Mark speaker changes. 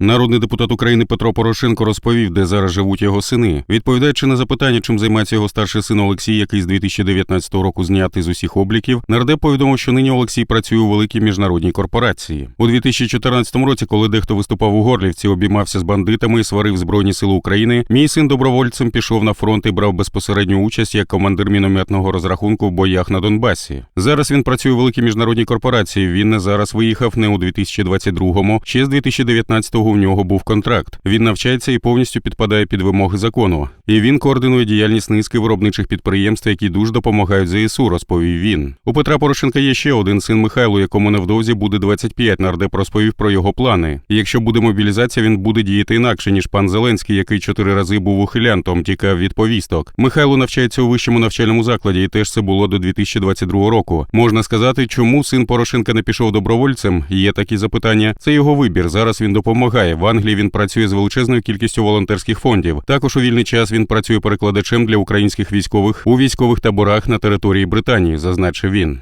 Speaker 1: Народний депутат України Петро Порошенко розповів, де зараз живуть його сини. Відповідаючи на запитання, чим займається його старший син Олексій, який з 2019 року знятий з усіх обліків, нардеп повідомив, що нині Олексій працює у великій міжнародній корпорації. У 2014 році, коли дехто виступав у Горлівці, обіймався з бандитами і сварив Збройні сили України, мій син добровольцем пішов на фронт і брав безпосередню участь як командир мінометного розрахунку в боях на Донбасі. Зараз він працює у великій міжнародній корпорації. Він не зараз виїхав не у 2022-му, ще з 2019-го у нього був контракт. Він навчається і повністю підпадає під вимоги закону. І він координує діяльність низки виробничих підприємств, які дуже допомагають ЗСУ, розповів він. У Петра Порошенка є ще один син Михайло, якому невдовзі буде 25. Нардеп розповів про його плани. І якщо буде мобілізація, він буде діяти інакше ніж пан Зеленський, який чотири рази був ухилянтом, тікав від повісток. Михайло навчається у вищому навчальному закладі, і теж це було до 2022 року. Можна сказати, чому син Порошенка не пішов добровольцем? Є такі запитання. Це його вибір. Зараз він допомагає. В Англії він працює з величезною кількістю волонтерських фондів. Також у вільний час він працює перекладачем для українських військових у військових таборах на території Британії, зазначив він.